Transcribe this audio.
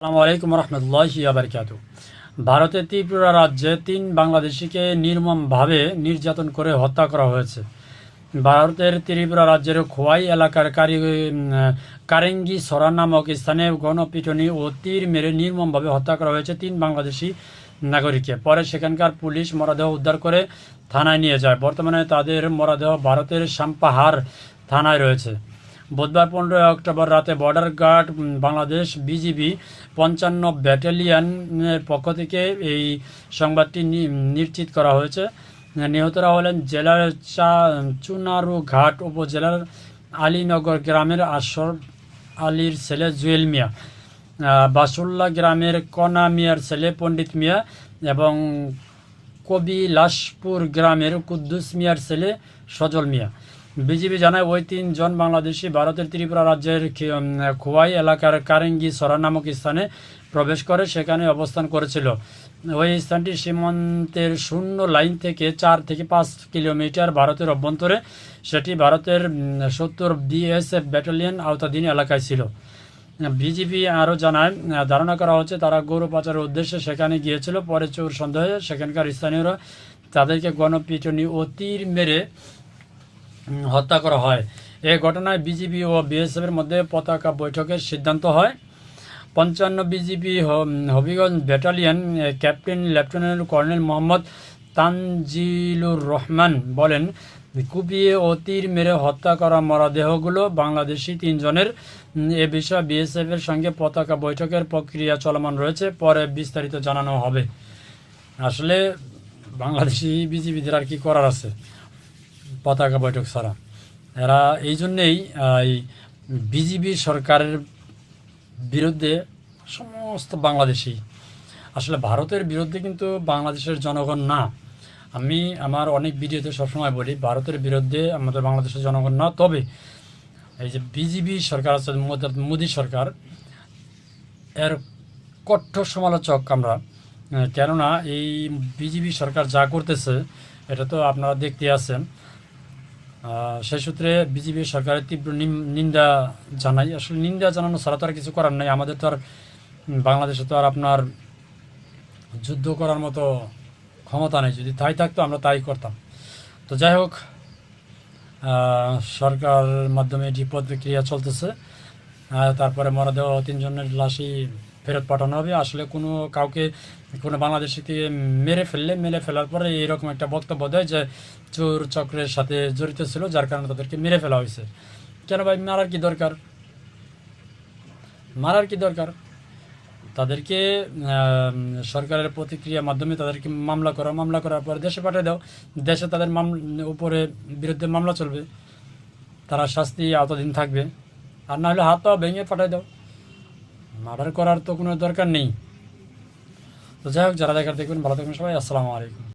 আসসালামু আলাইকুম রহমতুল্লাহ বারকাত ভারতের ত্রিপুরা রাজ্যে তিন বাংলাদেশিকে নির্মমভাবে নির্যাতন করে হত্যা করা হয়েছে। ভারতের ত্রিপুরা রাজ্যের খোয়াই এলাকার কারি কারেঙ্গি সরা নামক স্থানে গণপিটনি ও তীর মেরে নির্মমভাবে হত্যা করা হয়েছে তিন বাংলাদেশি নাগরিককে। পরে সেখানকার পুলিশ মরদেহ উদ্ধার করে থানায় নিয়ে যায়। বর্তমানে তাদের মরদেহ ভারতের সাম্পাহার থানায় রয়েছে। বুধবার পনেরোই অক্টোবর রাতে বর্ডার গার্ড বাংলাদেশ বিজিবি পঞ্চান্ন ব্যাটালিয়নের পক্ষ থেকে এই সংবাদটি নিশ্চিত করা হয়েছে। নিহতরা হলেন জেলার চা, চুনারু ঘাট উপজেলার আলীনগর গ্রামের আসর আলীর ছেলে জুয়েল মিয়া বাসুল্লা গ্রামের কনা মিয়ার ছেলে পণ্ডিত মিয়া এবং কবিলাসপুর গ্রামের কুদ্দুস মিয়ার ছেলে সজল মিয়া। বিজিবি জানায়, ওই তিনজন বাংলাদেশি ভারতের ত্রিপুরা রাজ্যের খোয়াই এলাকার কারেঙ্গি সরা নামক স্থানে প্রবেশ করে, সেখানে অবস্থান করেছিল। ওই স্থানটি সীমান্তের শূন্য লাইন থেকে চার থেকে পাঁচ কিলোমিটার ভারতের অভ্যন্তরে। সেটি ভারতের সত্তর বিএসএফ ব্যাটালিয়ন আওতাধীন এলাকায় ছিল। বিজিবি আরও জানায়, ধারণা করা হচ্ছে, তারা গরু পাচারের উদ্দেশ্যে সেখানে গিয়েছিল। পরে চোর সন্দেহে সেখানকার স্থানীয়রা তাদেরকে গণপিটনি ও তীর মেরে হত্যা করা হয়। এই ঘটনায় বিজিবি ও বিএসএফের মধ্যে পতাকা বৈঠকের সিদ্ধান্ত হয়। পঞ্চান্ন BGB Habiganj battalion captain lieutenant colonel Mohammad Tanzilur Rahman বলেন, কুপিয়ে ও তীর মেরে হত্যা করা মরদেহগুলো বাংলাদেশি তিনজনের। এ বিষয়ে বিএসএফ এর সঙ্গে পতাকা বৈঠকের প্রক্রিয়া চলমান রয়েছে, পরে বিস্তারিত জানানো হবে। আসলে বাংলাদেশি বিজিবিদের আর কি করার আছে? পতাকা বৈঠক ছাড়া। এরা এই জন্যেই এই বিজিবি সরকারের বিরুদ্ধে সমস্ত বাংলাদেশি। আসলে ভারতের বিরুদ্ধে কিন্তু বাংলাদেশের জনগণ না। আমি আমার অনেক ভিডিওতে সবসময় বলি, ভারতের বিরুদ্ধে আমাদের বাংলাদেশের জনগণ না। তবে এই যে বিজিবি সরকার আছে, মোদ- সরকার, এর কঠোর সমালোচক আমরা। কেননা এই বিজিবি সরকার যা করতেছে, এটা তো আপনারা দেখতে আছেন। সেই সূত্রে বিজেপি সরকারের তীব্র নিন্দা জানাই। আসলে নিন্দা জানানো ছাড়া তো আর কিছু করার নেই। আমাদের তো আর বাংলাদেশে তো আর আপনার যুদ্ধ করার মতো ক্ষমতা নেই। যদি তাই থাকতো, আমরা তাই করতাম। তো যাই হোক সরকার মাধ্যমে এটি প্রতিক্রিয়া চলতেছে। তারপরে মরদেহ তিনজনের লাশই ফেরত পাঠানো হবে। আসলে কোনো কাউকে, কোনো বাংলাদেশিকে মেরে ফেললে, মেরে ফেলার পরে এরকম একটা বক্তব্য দেয় যে চোর চক্রের সাথে জড়িত ছিল, যার কারণে তাদেরকে মেরে ফেলা হয়েছে। কেন ভাই, মারার কি দরকার? মারার কি দরকার? তাদেরকে সরকারের প্রতিক্রিয়ার মাধ্যমে তাদেরকে মামলা করো মামলা করার পর দেশে পাঠিয়ে দাও। দেশে তাদের মামলা উপরে বিরুদ্ধে মামলা চলবে। তারা শাস্তি আওতাধীন থাকবে। আর না হলে হাত পা ভেঙে পাঠিয়ে দাও। মার্ডার করার তো কোনো দরকার নেই। তো যাই হোক, যারা দেখার দেখবেন, ভালো থাকবেন সবাই। আসসালামু আলাইকুম।